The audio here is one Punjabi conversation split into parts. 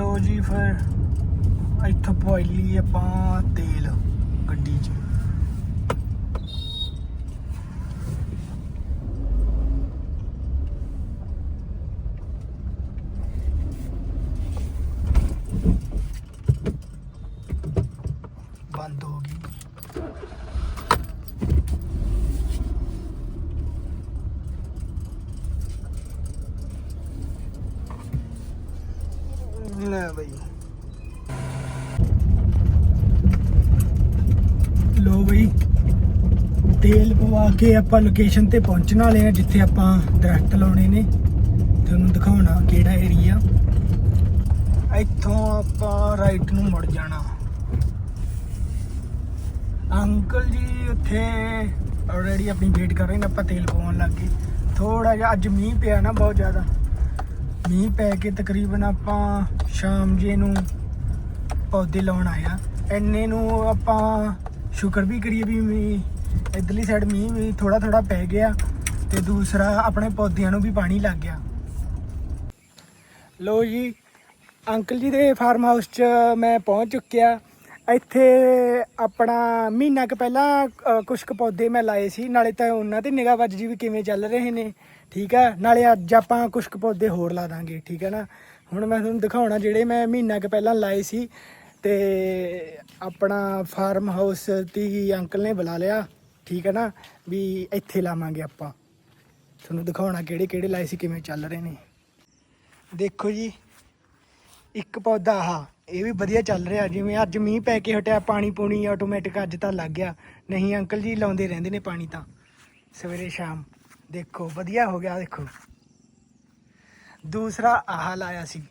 ਲੋ ਜੀ ਫਿਰ ਇੱਥੋਂ ਪਵਾਈ ਲਈ ਆਪਾਂ ਤੇਲ ਗੱਡੀ 'ਚ ਬੰਦ ਹੋ ਗਈ ਲੈ ਬਈ ਲੋ ਬਈ। ਤੇਲ ਪਵਾ ਕੇ ਆਪਾਂ ਲੋਕੇਸ਼ਨ ਤੇ ਪਹੁੰਚਣ ਵਾਲੇ ਆ ਜਿੱਥੇ ਆਪਾਂ ਦਰਖਤ ਲਾਉਣੇ ਨੇ। ਤੁਹਾਨੂੰ ਦਿਖਾਉਣਾ ਕਿਹੜਾ ਏਰੀਆ ਇੱਥੋਂ ਆਪਾਂ ਰਾਈਟ ਨੂੰ ਮੁੜ ਜਾਣਾ। ਅੰਕਲ ਜੀ, ਉੱਥੇ ਆਲਰੇਡੀ ਆਪਣੀ ਵੇਟ ਕਰ ਰਹੇ ਨੇ, ਆਪਾਂ ਤੇਲ ਪਵਾਉਣ ਲੱਗ ਗਏ। ਥੋੜਾ ਜਿਹਾ ਅੱਜ ਮੀਂਹ ਪਿਆ ਨਾ ਬਹੁਤ ਜ਼ਿਆਦਾ। ਮੀਂਹ ਪੈ ਕੇ ਤਕਰੀਬਨ ਆਪਾਂ ਸ਼ਾਮ ਜੇ ਨੂੰ ਪੌਦੇ ਲਾਉਣ ਆਇਆ ਐਨੇ ਨੂੰ ਆਪਾਂ ਸ਼ੁਕਰ ਵੀ ਕਰੀਏ ਵੀ ਮੀਂਹ ਇਧਰਲੀ ਸਾਈਡ ਮੀਂਹ ਵੀ ਥੋੜਾ ਥੋੜਾ ਪੈ ਗਿਆ ਤੇ ਦੂਸਰਾ ਆਪਣੇ ਪੌਦਿਆਂ ਨੂੰ ਵੀ ਪਾਣੀ ਲੱਗ ਗਿਆ। ਲੋ ਜੀ ਅੰਕਲ ਜੀ ਦੇ ਫਾਰਮ ਹਾਊਸ 'ਚ ਮੈਂ ਪਹੁੰਚ ਚੁੱਕਿਆ। ਇੱਥੇ ਆਪਣਾ ਮਹੀਨਾ ਕੁ ਪਹਿਲਾਂ ਅ, ਕੁਛ ਕੁ ਪੌਦੇ ਮੈਂ ਲਾਏ ਸੀ ਨਾਲੇ ਤਾਂ ਉਹਨਾਂ ਤੇ ਨਿਗਾਹ ਵੱਜ ਜੀ ਵੀ ਕਿਵੇਂ ਚੱਲ ਰਹੇ ਨੇ। ਠੀਕ ਆ ਨਾਲੇ ਅੱਜ ਆਪਾਂ ਕੁਛ ਕੁ ਪੌਦੇ ਹੋਰ ਲਾ ਦਾਂਗੇ ਠੀਕ ਹੈ ਨਾ? ਹੁਣ ਮੈਂ ਤੁਹਾਨੂੰ ਦਿਖਾਉਣਾ ਜਿਹੜੇ ਮੈਂ ਮਹੀਨਾ ਕੁ ਪਹਿਲਾਂ ਲਾਏ ਸੀ। ਤੇ ਆਪਣਾ ਫਾਰਮ ਹਾਊਸ ਦੀ ਅੰਕਲ ਨੇ ਬੁਲਾ ਲਿਆ, ਠੀਕ ਹੈ ਨਾ, ਵੀ ਇੱਥੇ ਲਾਵਾਂਗੇ ਆਪਾਂ। ਤੁਹਾਨੂੰ ਦਿਖਾਉਣਾ ਕਿਹੜੇ ਕਿਹੜੇ ਲਾਏ ਸੀ, ਕਿਵੇਂ ਚੱਲ ਰਹੇ ਨੇ। ਦੇਖੋ ਜੀ, ਇੱਕ ਪੌਦਾ ਆਹ, ਇਹ ਵੀ ਵਧੀਆ ਚੱਲ ਰਿਹਾ, ਜਿਵੇਂ ਅੱਜ ਮੀਂਹ ਪੈ ਕੇ ਹਟਿਆ, ਪਾਣੀ ਪੂਣੀ ਆਟੋਮੈਟਿਕ ਅੱਜ ਤਾਂ ਲੱਗ ਗਿਆ। ਨਹੀਂ ਅੰਕਲ ਜੀ ਲਾਉਂਦੇ ਰਹਿੰਦੇ ਨੇ ਪਾਣੀ ਤਾਂ, ਸਵੇਰੇ ਸ਼ਾਮ। ਦੇਖੋ, ਵਧੀਆ ਹੋ ਗਿਆ, ਦੇਖੋ। ਦੂਸਰਾ ਆਹ ਲਾਇਆ ਸੀ।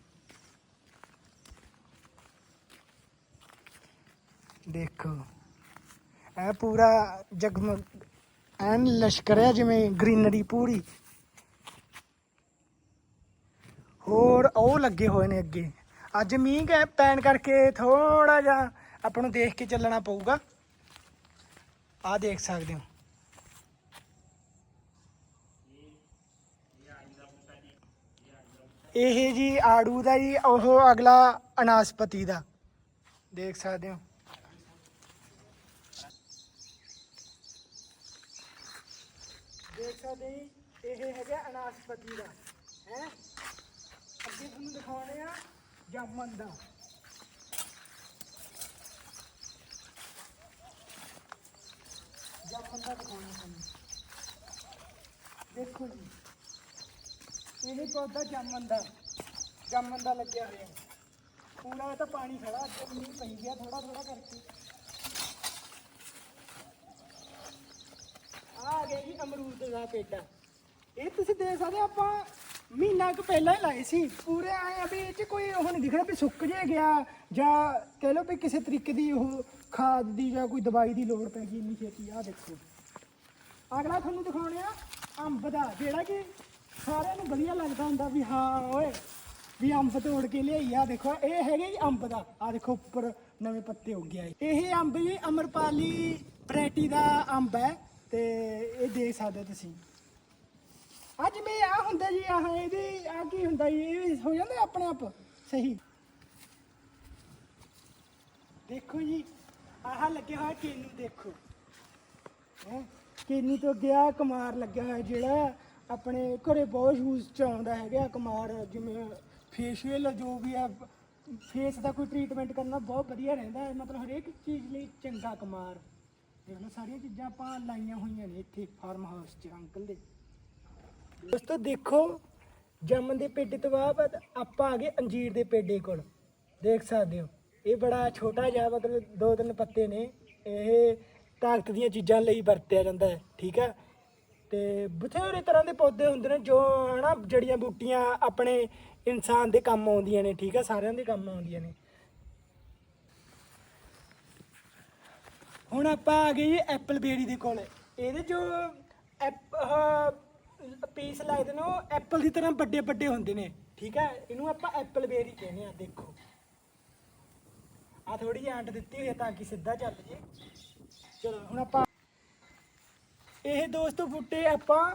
ਦੇਖੋ। ਇਹ ਪੂਰਾ ਜਗਮਗ ਐਨ ਲਸ਼ਕਰਿਆ ਜਿਵੇਂ ਗ੍ਰੀਨਰੀ ਪੂਰੀ। ਹੋਰ ਉਹ ਲੱਗੇ ਹੋਏ ਨੇ ਅੱਗੇ। ਅੱਜ ਮੀਂਹ ਕੈ ਪੈਣ ਕਰਕੇ ਥੋੜਾ ਜਿਹਾ ਆਪਾਂ ਨੂੰ ਦੇਖ ਕੇ ਚੱਲਣਾ ਪਊਗਾ। ਆਹ ਦੇਖ ਸਕਦੇ ਹੋ। ਇਹ ਜੀ ਆੜੂ ਦਾ ਜੀ, ਉਹ ਅਗਲਾ ਅਨਾਸਪਤੀ ਦਾ। ਦੇਖ ਸਕਦੇ ਹੋ। ਦੇਖ ਸਕਦੇ ਜੀ, ਇਹ ਹੈਗਾ ਅਨਾਸਪਤੀ ਦਾ ਹੈ? ਅੱਗੇ ਤੁਹਾਨੂੰ ਦਿਖਾਉਣੇ ਆ ਜਾਮਨ ਦਾ। ਜਾਮਨ ਦਾ ਦਿਖਾਉਣਾ ਤੁਹਾਨੂੰ। ਦੇਖੋ ਜੀ ਇਹ ਪੌਦਾ ਜਾਮਨ ਦਾ ਜਾਮਨ ਦਾ ਲੱਗਿਆ ਹੋਇਆ। ਪੂਰਾ ਇਹ ਤਾਂ ਪਾਣੀ ਖੜਾ ਅੱਗੇ ਮੀਂਹ ਪਈ ਗਿਆ ਥੋੜਾ ਥੋੜਾ ਕਰਕੇ ਆਹ ਆ ਗਿਆ ਜੀ ਅਮਰੂਦ ਦਾ ਪੇਡਾ ਇਹ ਤੁਸੀਂ ਦੇਖ ਸਕਦੇ ਹੋ, ਆਪਾਂ ਮਹੀਨਾ ਕੁ ਪਹਿਲਾਂ ਹੀ ਲਾਏ ਸੀ। ਪੂਰੇ ਆਏ ਆ ਵੀ ਇਹ ਚ ਕੋਈ ਉਹ ਨਹੀਂ ਦਿਖਣਾ ਵੀ ਸੁੱਕ ਜੇ ਗਿਆ, ਜਾਂ ਕਹਿ ਲਓ ਵੀ ਕਿਸੇ ਤਰੀਕੇ ਦੀ ਉਹ ਖਾਦ ਦੀ ਜਾਂ ਕੋਈ ਦਵਾਈ ਦੀ ਲੋੜ ਪੈ ਗਈ, ਇੰਨੀ ਛੇਤੀ। ਆਹ ਦੇਖੋ। ਅਗਲਾ ਤੁਹਾਨੂੰ ਦਿਖਾਉਣੇ ਆ ਅੰਬ ਦਾ, ਜਿਹੜਾ ਕਿ ਸਾਰਿਆਂ ਨੂੰ ਵਧੀਆ ਲੱਗਦਾ ਹੁੰਦਾ ਵੀ ਹਾਂ, ਓਏ, ਵੀ ਅੰਬ ਤੋੜ ਕੇ ਲਿਆਈ ਆ। ਦੇਖੋ, ਇਹ ਹੈਗੇ ਜੀ ਅੰਬ ਦਾ। ਆ ਦੇਖੋ, ਉੱਪਰ ਨਵੇਂ ਪੱਤੇ ਉੱਗ ਗਿਆ ਇਹ। ਅੰਬ ਜੀ ਅਮਰਪਾਲੀ ਵੈਰਾਈਟੀ ਦਾ ਅੰਬ ਹੈ। ਤੇ ਇਹ ਦੇਖ ਸਕਦੇ ਹੋ ਤੁਸੀਂ। ਅੱਜ ਮੈਂ ਆ ਹੁੰਦਾ ਜੀ, ਆਹ ਇਹਦੇ ਆ ਕੀ ਹੁੰਦਾ ਜੀ, ਇਹ ਵੀ ਹੋ ਜਾਂਦਾ ਆਪਣੇ ਆਪ ਸਹੀ। ਦੇਖੋ ਜੀ, ਆਹ ਲੱਗਿਆ ਹੋਇਆ ਕੇਨੂ ਦੇਖੋ। ਹੈ, ਕੇਨੂ ਤੋਂ ਗਿਆ ਕੁਮਾਰ ਲੱਗਿਆ ਹੋਇਆ ਜਿਹੜਾ ਆਪਣੇ ਘਰੇ ਬਹੁਤ ਯੂਜ਼ ਚ ਆਉਂਦਾ ਹੈਗਾ ਕੁਮਾਰ ਜਿਵੇਂ ਫੇਸ਼ੀਅਲ ਜੋ ਵੀ ਆ ਫੇਸ ਦਾ ਕੋਈ ਟ੍ਰੀਟਮੈਂਟ ਕਰਨਾ ਬਹੁਤ ਵਧੀਆ ਰਹਿੰਦਾ ਹੈ, ਮਤਲਬ ਹਰੇਕ ਚੀਜ਼ ਲਈ ਚੰਗਾ ਕੁਮਾਰ। ਦੇਖ ਲਓ ਸਾਰੀਆਂ ਚੀਜ਼ਾਂ ਆਪਾਂ ਲਾਈਆਂ ਹੋਈਆਂ ਨੇ ਇੱਥੇ ਫਾਰਮ ਹਾਊਸ 'ਚ ਅੰਕਲ ਦੇ। ਦੋਸਤੋ, ਦੇਖੋ, ਜੰਮਣ ਦੇ ਪੇਡੇ ਤੋਂ ਬਾਅਦ ਆਪਾਂ ਆ ਗਏ ਅੰਜੀਰ ਦੇ ਪੇਡੇ ਕੋਲ। ਦੇਖ ਸਕਦੇ ਹੋ, ਇਹ ਬੜਾ ਛੋਟਾ ਜਿਹਾ ਮਤਲਬ ਦੋ ਤਿੰਨ ਪੱਤੇ ਨੇ। ਇਹ ਤਾਕਤ ਦੀਆਂ ਚੀਜ਼ਾਂ ਲਈ ਵਰਤਿਆ ਜਾਂਦਾ ਹੈ, ਠੀਕ ਹੈ ਤੇ ਬਥੇਰੇ ਤਰ੍ਹਾਂ ਦੇ ਪੌਦੇ ਹੁੰਦੇ ਨੇ ਜੋ, ਹਨਾ, ਜੜੀਆਂ ਬੂਟੀਆਂ ਆਪਣੇ ਇਨਸਾਨ ਦੇ ਕੰਮ ਆਉਂਦੀਆਂ ਨੇ, ਠੀਕ ਹੈ ਸਾਰਿਆਂ ਦੇ ਕੰਮ ਆਉਂਦੀਆਂ ਨੇ। ਹੁਣ ਆਪਾਂ ਆ ਗਏ ਜੀ ਐਪਲ ਬੇਰੀ ਦੇ ਕੋਲ। ਇਹਦੇ ਜੋ ਐਪ ਆਹ ਪੀਸ ਲੱਗਦੇ ਨੇ, ਉਹ ਐਪਲ ਦੀ ਤਰ੍ਹਾਂ ਵੱਡੇ ਵੱਡੇ ਹੁੰਦੇ ਨੇ। ਠੀਕ ਹੈ? ਇਹਨੂੰ ਆਪਾਂ ਐਪਲ ਬੇਰੀ ਕਹਿੰਦੇ ਆ ਦੇਖੋ। ਆ ਥੋੜੀ ਜਿਹੀ ਆਂਟ ਦਿੱਤੀ ਹੋਈ ਹੈ ਤਾਂ ਕਿ ਸਿੱਧਾ ਚੱਲ ਜੇ ਚਲੋ, ਹੁਣ ਆਪਾਂ ਇਹ ਦੋਸਤੋ ਬੂਟੇ ਆਪਾਂ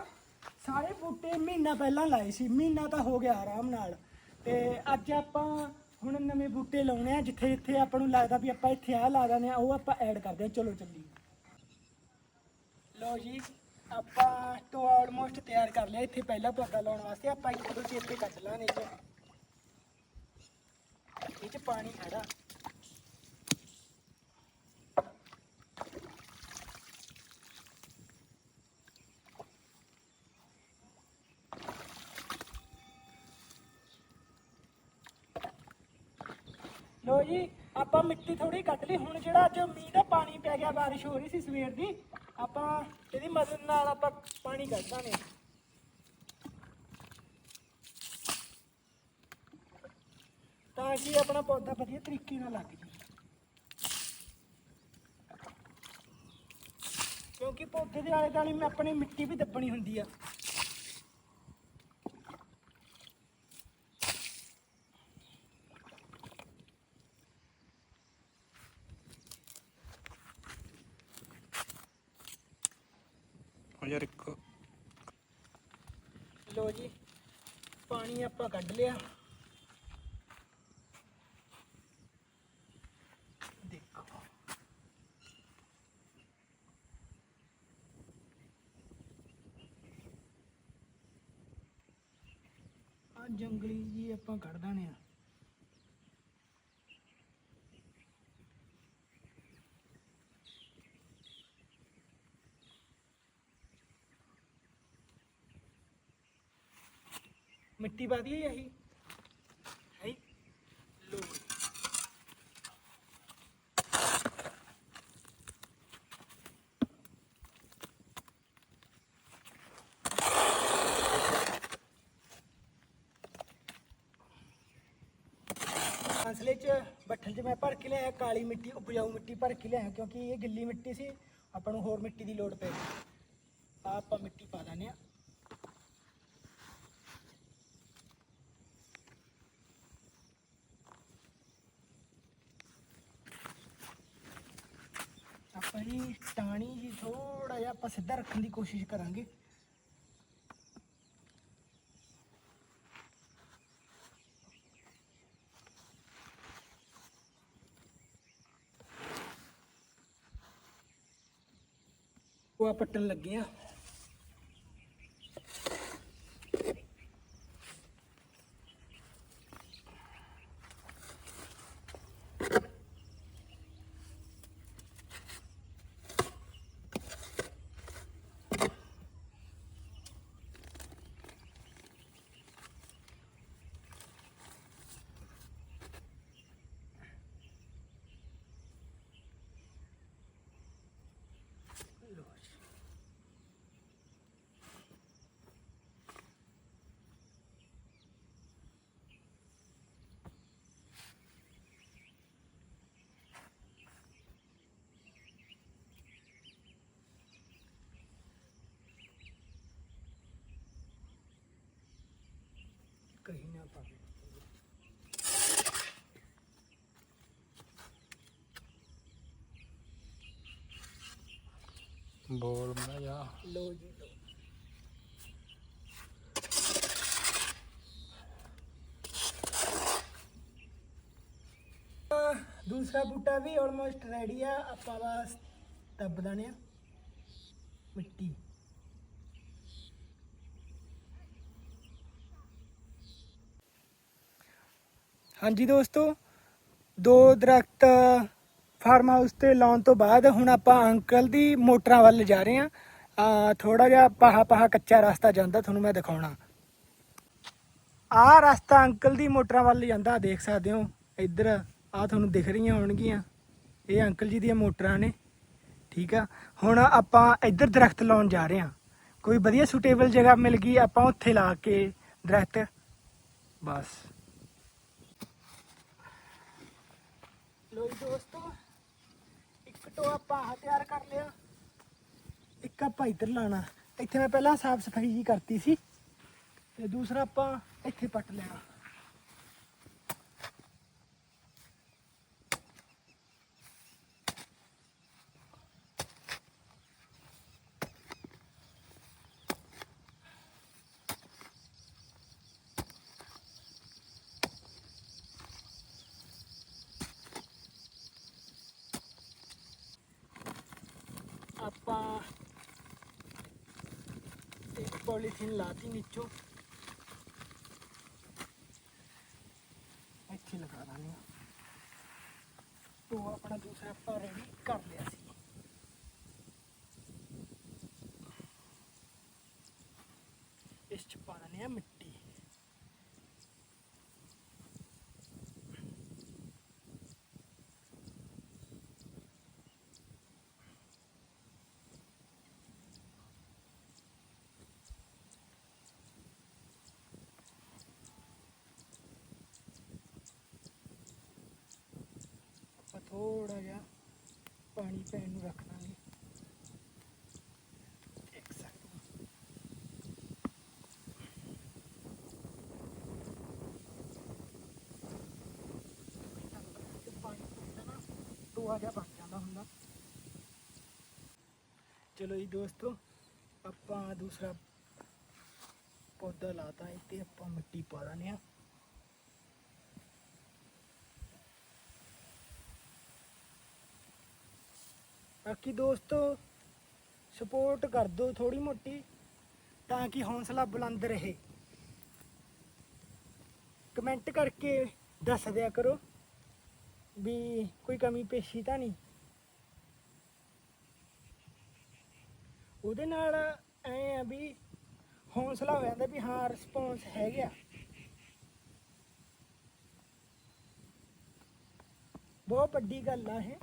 ਸਾਰੇ ਬੂਟੇ ਮਹੀਨਾ ਪਹਿਲਾਂ ਲਾਏ ਸੀ। ਮਹੀਨਾ ਤਾਂ ਹੋ ਗਿਆ ਆਰਾਮ ਨਾਲ। ਤੇ ਅੱਜ ਆਪਾਂ ਹੁਣ ਨਵੇਂ ਬੂਟੇ ਲਾਉਣੇ ਆ, ਜਿੱਥੇ ਜਿੱਥੇ ਆਪਾਂ ਨੂੰ ਲੱਗਦਾ ਵੀ ਆਪਾਂ ਇੱਥੇ ਆ ਲਾ ਦਿੰਦੇ ਆ, ਉਹ ਆਪਾਂ ਐਡ ਕਰਦੇ ਆ। ਚਲੋ ਚੱਲੀਏ। ਲਓ ਜੀ, ਆਪਾਂ ਤੋਂ ਆਲਮੋਸਟ ਤਿਆਰ ਕਰ ਲਿਆ। ਇੱਥੇ ਪਹਿਲਾ ਪੌਦਾ ਲਾਉਣ ਵਾਸਤੇ ਆਪਾਂ ਇੱਕ ਦੋ ਚੇਤੇ ਕੱਢ ਲਾਂਗੇ ਇਹ 'ਚ ਇਹ 'ਚ ਪਾਣੀ ਖੜਾ। ਜੀ, ਆਪਾਂ ਮਿੱਟੀ ਥੋੜੀ ਕੱਢ ਲਈ। ਹੁਣ ਜਿਹੜਾ ਅੱਜ ਮੀਂਹ ਦਾ ਪਾਣੀ ਪੈ ਗਿਆ, ਬਾਰਿਸ਼ ਹੋ ਰਹੀ ਸੀ ਸਵੇਰ ਦੀ, ਆਪਾਂ ਇਹਦੀ ਮਦਦ ਨਾਲ ਆਪਾਂ ਪਾਣੀ ਕੱਢ ਦਾਂਗੇ ਤਾਂ ਕਿ ਆਪਣਾ ਪੌਦਾ ਵਧੀਆ ਤਰੀਕੇ ਨਾਲ ਲੱਗ ਜੇ ਕਿਉਂਕਿ ਪੌਦੇ ਦੇ ਆਲੇ ਦੁਆਲੇ ਮੈਂ ਆਪਣੀ ਮਿੱਟੀ ਵੀ ਦੱਬਣੀ ਹੁੰਦੀ ਆ ਉਹ ਯਾਰ ਇੱਕ ਲੋ ਜੀ ਪਾਣੀ ਆਪਾਂ ਕੱਢ ਲਿਆ। ਦੇਖੋ। ਆ ਜੰਗਲੀ ਜੀ ਆਪਾਂ ਕੱਢ ਦਾਣੇ ਆ ਮਿੱਟੀ ਪਾ ਦਈਏ ਇਹੀ ਹੈ? ਲੋ। ਫਸਲੇ ਚ ਬੱਠਲ ਚ ਮੈਂ ਭਰ ਕੇ ਲਿਆਇਆ, ਕਾਲੀ ਮਿੱਟੀ, ਉਪਜਾਊ ਮਿੱਟੀ ਭਰ ਕੇ ਲਿਆਇਆ, ਕਿਉਂਕਿ ਇਹ ਗਿੱਲੀ ਮਿੱਟੀ ਸੀ, ਆਪਾਂ ਨੂੰ ਹੋਰ ਮਿੱਟੀ ਦੀ ਲੋੜ ਪੈ ਗਈ। ਆ ਆਪਾਂ ਮਿੱਟੀ ਪਾ ਦਾਨੇ ਆ ਆਪਾਂ ਜੀ ਟਾਣੀ ਜੀ ਥੋੜਾ ਜਿਹਾ ਆਪਾਂ ਸਿੱਧਾ ਰੱਖਣ ਦੀ ਕੋਸ਼ਿਸ਼ ਕਰਾਂਗੇ। ਉਹ ਆ ਪੱਟਣ ਲੱਗੇ ਆ ਕहीं ਨਾ ਪਾਵੇ ਬੋਲ ਮੈਂ ਜਾ ਲੋ ਜੀ ਲੋ ਅਹ ਦੂਸਰਾ ਬੂਟਾ ਵੀ ਆਲਮੋਸਟ ਰੈਡੀ ਆ ਆਪਾਂ ਬਸ ਦੱਬ ਦਾਣੇ ਆ ਮਿੱਟੀ ਹਾਂਜੀ ਦੋਸਤੋ ਦੋ ਦਰਖਤ ਫਾਰਮ ਹਾਊਸ ਤੇ ਲਾਉਣ ਤੋਂ ਬਾਅਦ ਹੁਣ ਆਪਾਂ ਅੰਕਲ ਦੀ ਮੋਟਰਾਂ ਵੱਲ ਜਾ ਰਹੇ ਹਾਂ। ਥੋੜਾ ਜਿਹਾ ਪਹਾ ਪਹਾ ਕੱਚਾ ਰਸਤਾ ਜਾਂਦਾ, ਤੁਹਾਨੂੰ ਮੈਂ ਦਿਖਾਉਣਾ। ਆਹ ਰਸਤਾ ਅੰਕਲ ਦੀ ਮੋਟਰਾਂ ਵੱਲ ਜਾਂਦਾ, ਦੇਖ ਸਕਦੇ ਹੋ। ਇੱਧਰ ਆ ਤੁਹਾਨੂੰ ਦਿਖ ਰਹੀਆਂ ਹੋਣਗੀਆਂ। ਇਹ ਅੰਕਲ ਜੀ ਦੀਆਂ ਮੋਟਰਾਂ ਨੇ, ਠੀਕ ਆ। ਹੁਣ ਆਪਾਂ ਇੱਧਰ ਦਰਖਤ ਲਾਉਣ ਜਾ ਰਹੇ ਹਾਂ। ਕੋਈ ਵਧੀਆ ਸੁਟੇਬਲ ਜਗ੍ਹਾ ਮਿਲ ਗਈ, ਆਪਾਂ ਉੱਥੇ ਲਾ ਕੇ ਦਰਖਤ। ਬਸ। ਲੋ ਦੋਸਤੋ ਇੱਕ ਆਪਾਂ ਆਹ ਤਿਆਰ ਕਰ ਲਿਆ। ਇੱਕ ਆਪਾਂ ਇੱਧਰ ਲਾਣਾ। ਇੱਥੇ ਮੈਂ ਪਹਿਲਾਂ ਸਾਫ਼ ਸਫ਼ਾਈ ਜੀ ਕਰਤੀ ਸੀ ਤੇ ਦੂਸਰਾ ਆਪਾਂ ਇੱਥੇ ਪੱਟ ਲੈਣਾ। ਆਪਾਂ ਇੱਕ ਪੋਲੀਥੀਨ ਲਾਤੀ ਨੀਚੋ ਇੱਥੇ ਲਗਾ ਦਾਂਗੇ। तो अपना दूसरा रेडी कर लिया ਥੋੜਾ ਜਿਹਾ ਪਾਣੀ ਪੈਣ ਨੂੰ ਰੱਖ ਦਾਂਗੇ ਦੇਖ ਸਕਦੇ ਹੋ ਪਾਣੀ ਪੈਂਦਾ ਨਾ। ਟੋਆ ਜਿਹਾ ਬਣ ਜਾਂਦਾ ਹੁੰਦਾ। ਚਲੋ ਜੀ ਦੋਸਤੋ, ਆਪਾਂ ਦੂਸਰਾ ਪੌਦਾ ਲਾਤਾ ਹੈ ਤੇ ਆਪਾਂ ਮਿੱਟੀ ਪਾ ਦਿੰਦੇ ਆ ਬਾਕੀ ਦੋਸਤੋ ਸਪੋਰਟ ਕਰ ਦਿਓ ਥੋੜੀ ਮੋਟੀ, ਤਾਂ ਕਿ ਹੌਸਲਾ ਬੁਲੰਦ ਰਹੇ। ਕਮੈਂਟ ਕਰਕੇ ਦੱਸ ਦਿਆ ਕਰੋ ਵੀ ਕੋਈ ਕਮੀ ਪੇਸ਼ੀ ਤਾਂ ਨਹੀਂ। ਉਹਦੇ ਨਾਲ ਐ ਆ ਵੀ ਹੌਸਲਾ ਹੋ ਜਾਂਦਾ ਵੀ ਹਾਂ ਰਿਸਪੌਂਸ ਹੈਗਾ ਬਹੁਤ ਵੱਡੀ ਗੱਲ ਆ ਇਹ।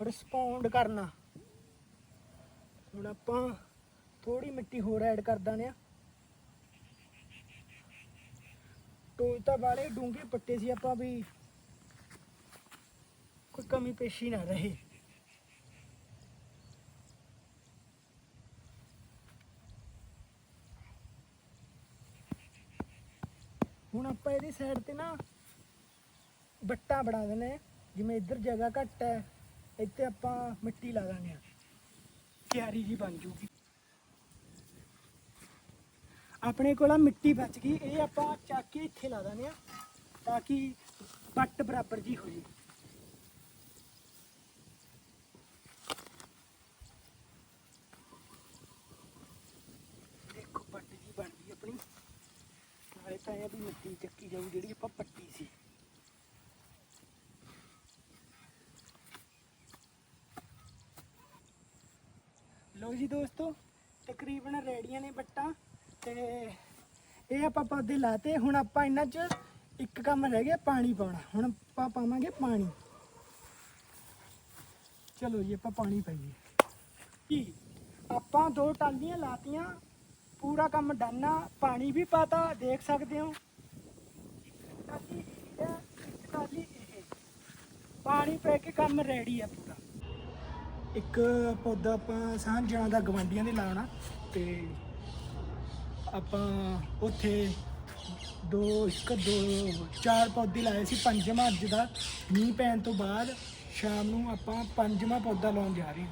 ਰਿਸਪੌਂਡ ਕਰਨਾ। ਹੁਣ ਆਪਾਂ ਥੋੜੀ ਮਿੱਟੀ ਹੋਰ ਐਡ ਕਰ ਦਾਂਗੇ ਆ ਟੋਏ ਤਾਂ ਵਾਲੇ ਡੂੰਘੇ ਪੱਟੇ ਸੀ, ਆਪਾਂ ਵੀ ਕੋਈ ਕਮੀ ਪੇਸ਼ੀ ਨਾ ਰਹੇ। ਹੁਣ ਆਪਾਂ ਇਹਦੀ ਸਾਈਡ ਤੇ ਨਾ ਬੱਟਾ ਬਣਾ ਦਿੰਦੇ ਜਿਵੇਂ ਇੱਧਰ ਜਗ੍ਹਾ ਘੱਟ ਹੈ। ਇੱਥੇ ਆਪਾਂ ਮਿੱਟੀ ਲਾ ਦਾਂਗੇ। ਕਿਆਰੀ ਜੀ ਬਣ ਜੂਗੀ। ਆਪਣੇ ਕੋਲ ਆ ਮਿੱਟੀ ਬਚ ਗਈ। ਇਹ ਆਪਾਂ ਚੱਕ ਕੇ ਇੱਥੇ ਲਾ ਦਾਂਗੇ ਤਾਂ ਕਿ ਪੱਟ ਬਰਾਬਰ ਜੀ ਹੋ ਜੇ। ਦੇਖੋ ਪੱਟ ਜੀ ਬਣ ਗਈ ਆਪਣੀ। ਨਾਲੇ ਤਾਂ ਇਹ ਵੀ ਮਿੱਟੀ ਚੱਕੀ ਜਾਊ ਜਿਹੜੀ ਆਪਾਂ ਪੱਟੀ ਸੀ। ਲੋ ਜੀ ਦੋਸਤੋ, ਤਕਰੀਬਨ ਰੈਡੀਆਂ ਨੇ ਬੱਟਾਂ ਤੇ ਇਹ ਆਪਾਂ ਪੌਦੇ ਲਾਤੇ। ਹੁਣ ਆਪਾਂ ਇਹਨਾਂ 'ਚ ਇੱਕ ਕੰਮ ਰਹਿ ਗਿਆ, ਪਾਣੀ ਪਾਉਣਾ। ਹੁਣ ਆਪਾਂ ਪਾਵਾਂਗੇ ਪਾਣੀ। ਚਲੋ ਜੀ, ਆਪਾਂ ਪਾਣੀ ਪਾਈਏ। ਕੀ ਆਪਾਂ ਦੋ ਟਾਲੀਆਂ ਲਾਤੀਆਂ, ਪੂਰਾ ਕੰਮ ਡਨ ਆ, ਪਾਣੀ ਵੀ ਪਾਤਾ, ਦੇਖ ਸਕਦੇ ਹੋ। ਟਾਲੀ ਇਹ, ਇੱਕ ਟਾਲੀ ਇਹ। ਪਾਣੀ ਪੈ ਕੇ ਕੰਮ ਰੈਡੀ ਆ। ਇੱਕ ਪੌਦਾ ਆਪਾਂ ਸਾਂਝਾਂ ਦਾ ਗਵਾਂਡੀਆਂ ਦੇ ਲਾਉਣਾ ਤੇ ਆਪਾਂ ਉੱਥੇ ਦੋ, ਇੱਕ, ਦੋ, ਚਾਰ ਪੌਦੇ ਲਾਏ ਸੀ। ਪੰਜਵਾਂ ਅੱਜ ਦਾ ਮੀਂਹ ਪੈਣ ਤੋਂ ਬਾਅਦ ਸ਼ਾਮ ਨੂੰ ਆਪਾਂ ਪੰਜਵਾਂ ਪੌਦਾ ਲਾਉਣ ਜਾ ਰਹੇ ਹਾਂ।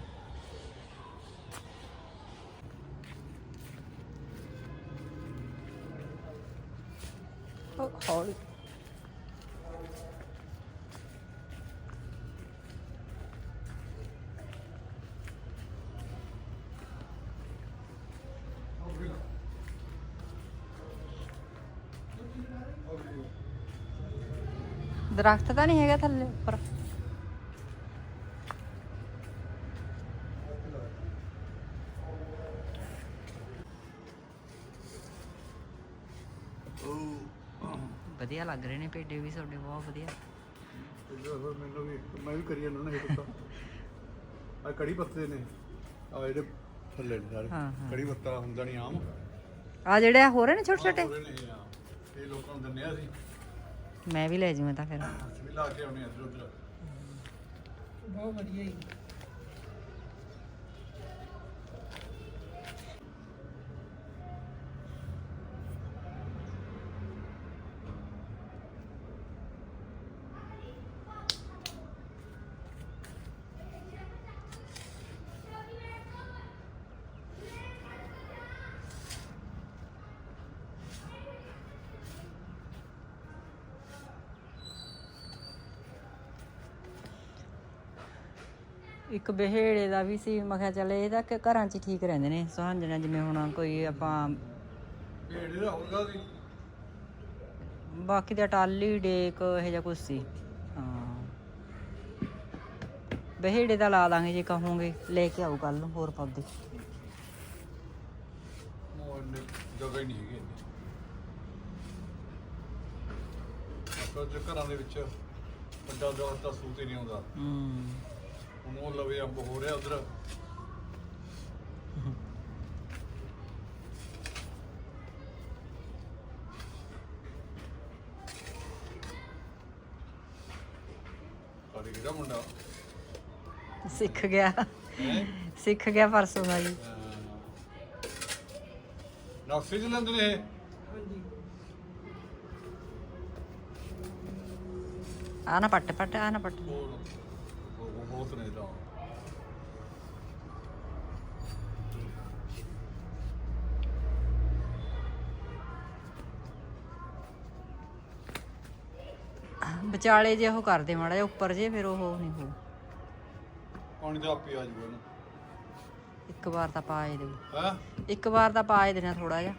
ਹੌਲੀ। ਦਰਖਤ ਤਾਂ ਨਹੀਂ ਹੈਗਾ ਥੱਲੇ ਉੱਪਰ। ਵਧੀਆ ਲੱਗ ਰਹੇ ਨੇ ਪੇਡੇ ਵੀ ਤੁਹਾਡੇ ਬਹੁਤ ਵਧੀਆ। ਮੈਨੂੰ ਵੀ ਮੈਂ ਵੀ ਕਰੀ ਜਾਂਦਾ ਨਾ ਇਹ ਕੁੱਤਾ। ਆ ਕੜੀ ਪੱਤੇ ਨੇ। ਆ ਜਿਹੜੇ ਥੱਲੇ ਨੇ ਸਾਰੇ। ਹਾਂ, ਹਾਂ। ਕੜੀ ਪੱਤਾ ਹੁੰਦਾ ਨਹੀਂ ਆਮ। ਆ ਜਿਹੜੇ ਆ ਹੋ ਰਹੇ ਨੇ ਛੋਟੇ ਛੋਟੇ ਇਹ ਲੋਕਾਂ ਨੂੰ ਦਿੰਦੇ ਆ ਅਸੀਂ। ਮੈਂ ਵੀ ਲੈ ਜਾਵਾਂ ਤਾਂ ਫਿਰ। ਅਸੀਂ ਵੀ ਲਾ ਕੇ ਆਉਣੇ ਆ ਇੱਧਰ ਉੱਧਰ ਬਹੁਤ ਵਧੀਆ ਜੀ। ਇੱਕ ਬਿਹੇੜੇ ਦਾ ਵੀ ਸੀ ਮੈਂ ਕਿਹਾ ਚੱਲ ਇਹ ਤਾਂ ਕਿ ਘਰਾਂ 'ਚ ਹੀ ਠੀਕ ਰਹਿੰਦੇ ਨੇ ਸੁਹਾਂਜਣਾ ਜਿਵੇਂ ਹੁਣ ਕੋਈ ਆਪਾਂ ਦਾ ਬਾਕੀ ਦਾ ਟਾਲੀ ਡੇਕ ਇਹ ਜਿਹਾ ਕੁਝ ਸੀ। ਹਾਂ। ਬਿਹੇੜੇ ਦਾ ਲਾ ਦਾਂਗੇ ਜੇ ਕਹੋਗੇ ਲੈ ਕੇ ਆਓ ਕੱਲ ਨੂੰ ਹੋਰ ਪੌਦੇ ਜਗ੍ਹਾ ਨਹੀਂ ਹੈਗੀ ਘਰਾਂ ਦੇ ਵਿੱਚ ਵੱਡਾ ਤਾਂ ਸੂਤ ਹੀ ਨਹੀਂ ਆਉਂਦਾ। ਹੂੰ। ਹੁਣ ਉਹ ਲਵੇ ਅੰਬ ਹੋ ਰਿਹਾ ਉਧਰ। ਸਾਡੇ ਕਿਹੜਾ ਮੁੰਡਾ? ਸਿੱਖ ਗਿਆ। ਸਿੱਖ ਗਿਆ ਪਰਸੋਂ ਦਾ ਜੀ। ਨਕਸ਼ੇ ਚ ਲੈਂਦੇ ਨੇ ਇਹ? ਆ ਨਾ ਪੱਟ ਪੱਟ ਆ ਨਾ ਪੱਟ। ਹੋਰ? ਤਾਂ। ਵਿਚਾਲੇ ਜੇ ਉਹ ਕਰਦੇ ਮਾੜਾ ਜਿਹਾ ਉੱਪਰ ਜੇ ਫਿਰ ਉਹ ਨਹੀਂ ਹੋ ਪਾਣੀ ਦਾ ਆਪੀ ਆ ਜੂਗਾ ਇਹਨੂੰ। ਇੱਕ ਵਾਰ ਤਾਂ ਪਾ ਹੀ ਦੇ ਹੈ? ਇੱਕ ਵਾਰ ਤਾਂ ਪਾ ਹੀ ਦੇਣਾ ਥੋੜਾ ਜਿਹਾ।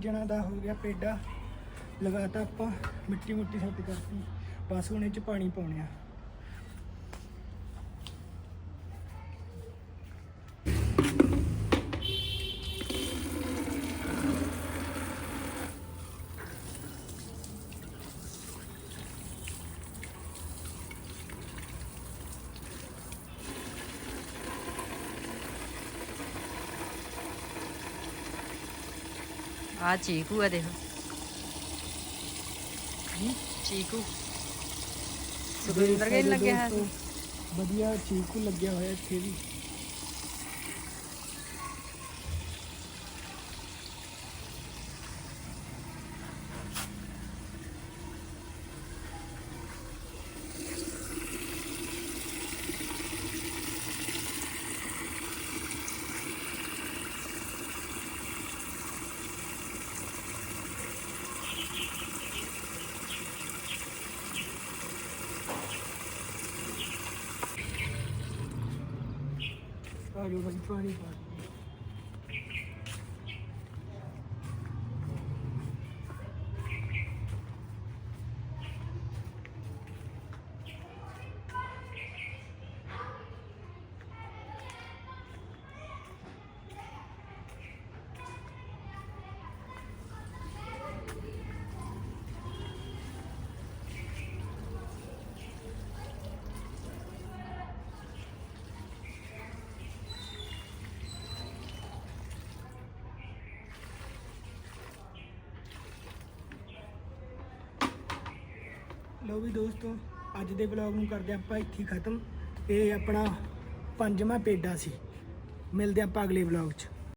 ਜਣਾ ਦਾ ਹੋ ਗਿਆ ਪੇਡਾ। ਲਗਾਤਾ ਆਪਾਂ ਮਿੱਟੀ ਮੁੱਟੀ ਸੈੱਟ ਕਰਤੀ। ਬਸ ਹੁਣ ਇਹ ਚ ਪਾਣੀ ਪਾਉਣੇ ਆ ਚੀਕੂ ਆ ਦੇਖ। ਚੀਕੂ। ਸੁਖਵਿੰਦਰ ਕੇ ਲੱਗਿਆ ਹੈ ਦੋਸਤੋ, ਵਧੀਆ ਚੀਕੂ ਲੱਗਿਆ ਹੋਇਆ ਇੱਥੇ ਵੀ। ਆ ਜੋ ਬਈ ਪਾਣੀ ਪਾ ਦਿਓ। ਲਓ ਵੀ ਦੋਸਤੋ, ਅੱਜ ਦੇ ਵਲੌਗ ਨੂੰ ਕਰਦੇ ਆਪਾਂ ਇੱਥੇ ਖਤਮ। ਇਹ ਆਪਣਾ ਪੰਜਵਾਂ ਪੇਡਾ ਸੀ। ਮਿਲਦੇ ਆਪਾਂ ਅਗਲੇ ਵਲੌਗ 'ਚ।